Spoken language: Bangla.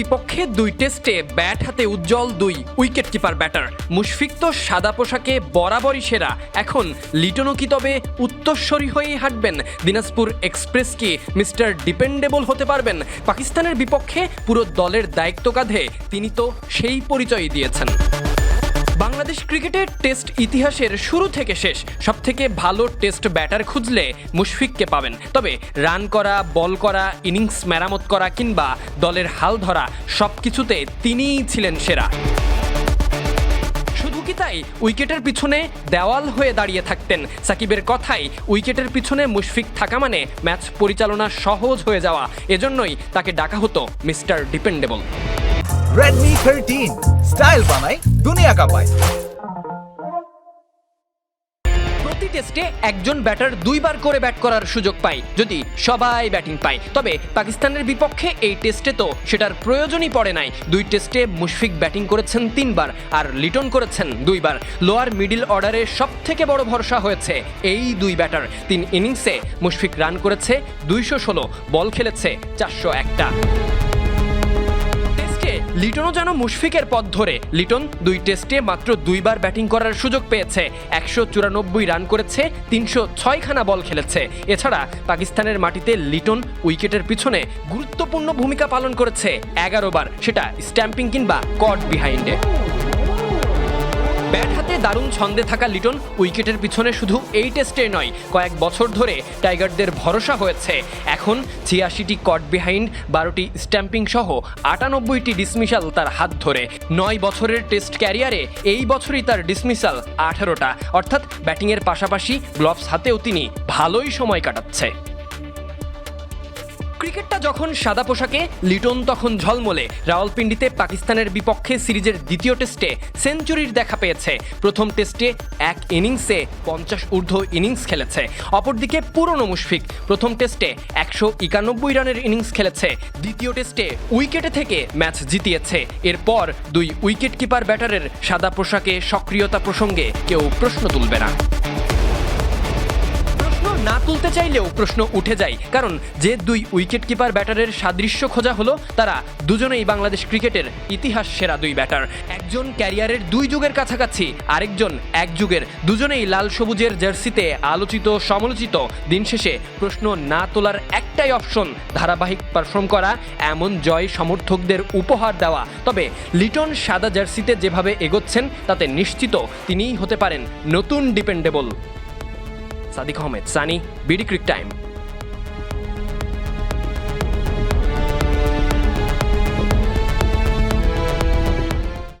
বিপক্ষে দুই টেস্টে ব্যাট হাতে উজ্জ্বল দুই উইকেট কিপার ব্যাটার। মুশফিক তো সাদা পোশাকে বরাবরই সেরা। এখন লিটনও কি তবে উত্তরস্বরী হয়েই হাঁটবেন? দিনাজপুর এক্সপ্রেস কি মিস্টার ডিপেন্ডেবল হতে পারবেন? পাকিস্তানের বিপক্ষে পুরো দলের দায়িত্ব কাঁধে তিনি তো সেই পরিচয় দিয়েছেন। বাংলাদেশ ক্রিকেটের টেস্ট ইতিহাসের শুরু থেকে শেষ। সবথেকে ভালো টেস্ট ব্যাটার খুঁজলে মুশফিককে পাবেন। তবে রান করা, বল করা, ইনিংস মেরামত করা কিংবা দলের হাল ধরা সব কিছুতে তিনিই ছিলেন সেরা। শুধু কি তাই? উইকেটের পিছনে দেওয়াল হয়ে দাঁড়িয়ে থাকতেন। সাকিবের কথাই, উইকেটের পিছনে মুশফিক থাকা মানে ম্যাচ পরিচালনা সহজ হয়ে যাওয়া। এজন্যই তাকে ডাকা হতো মিস্টার ডিপেন্ডেবল। Redmi 13 স্টাইল বানাই, দুনিয়া কাঁপায়। প্রতি টেস্টে একজন ব্যাটার দুইবার করে ব্যাট করার সুযোগ পায়, যদি সবাই ব্যাটিং পায়। তবে পাকিস্তানের বিপক্ষে এই টেস্টে তো সেটার প্রয়োজনই পড়ে নাই। দুই টেস্টে মুশফিক ব্যাটিং করেছেন তিনবার আর লিটন করেছেন দুইবার। লোয়ার মিডিল অর্ডারে সব থেকে বড় ভরসা হয়েছে এই দুই ব্যাটার তিন ইনিংসে মুশফিক রান করেছে দুইশো ষোলো বল খেলেছে চারশো একটা। লিটনও যেন মুশফিকের পথ ধরে। লিটন দুই টেস্টে মাত্র দুইবার ব্যাটিং করার সুযোগ পেয়েছে। একশো চুরানব্বই রান করেছে, তিনশো ছয়খানা বল খেলেছে। এছাড়া পাকিস্তানের মাটিতে লিটন উইকেটের পিছনে গুরুত্বপূর্ণ ভূমিকা পালন করেছে। এগারো বার সেটা স্ট্যাম্পিং কিংবা কট বিহাইন্ডে। ব্যাট হাতে দারুণ ছন্দে থাকা লিটন উইকেটের পিছনে শুধু এই টেস্টে নয়, কয়েক বছর ধরে টাইগারদের ভরসা হয়েছে। এখন ছিয়াশিটি কট বিহাইন্ড, বারোটি স্ট্যাম্পিং সহ আটানব্বইটি ডিসমিসাল তার হাত ধরে। নয় বছরের টেস্ট ক্যারিয়ারে এই বছরই তার ডিসমিসাল আঠারোটা। অর্থাৎ ব্যাটিংয়ের পাশাপাশি গ্লোভস হাতেও তিনি ভালোই সময় কাটাচ্ছে। ক্রিকেটটা যখন সাদা পোশাকে, লিটন তখন ঝলমলে। রাওয়ালপিন্ডিতে পাকিস্তানের বিপক্ষে সিরিজের দ্বিতীয় টেস্টে সেঞ্চুরির দেখা পেয়েছে। প্রথম টেস্টে এক ইনিংসে পঞ্চাশ ঊর্ধ্ব ইনিংস খেলেছে। অপরদিকে পুরনো মুশফিক, প্রথম টেস্টে একশো একানব্বই রানের ইনিংস খেলেছে। দ্বিতীয় টেস্টে উইকেটে থেকে ম্যাচ জিতিয়েছে। এরপর দুই উইকেট কিপার ব্যাটারের সাদা পোশাকে সক্রিয়তা প্রসঙ্গে কেউ প্রশ্ন তুলবে না। তুলতে চাইলেও প্রশ্ন উঠে যায়, কারণ যে দুই উইকেট কিপার ব্যাটারের সাদৃশ্য খোঁজা হলো, তারা দুজনেই বাংলাদেশ ক্রিকেটের ইতিহাস সেরা দুই ব্যাটার। একজন ক্যারিয়ারের দুই যুগের কাছাকাছি, আরেকজন এক যুগের। দুজনেই লাল সবুজের জার্সিতে আলোচিত, সমালোচিত। দিন শেষে প্রশ্ন না তোলার একটাই অপশন, ধারাবাহিক পারফর্ম করা, এমন জয় সমর্থকদের উপহার দেওয়া। তবে লিটন সাদা জার্সিতে যেভাবে এগোচ্ছেন, তাতে নিশ্চিত তিনিই হতে পারেন নতুন dependable. Sadiq Ahmed, Sunny, BD Crick Time.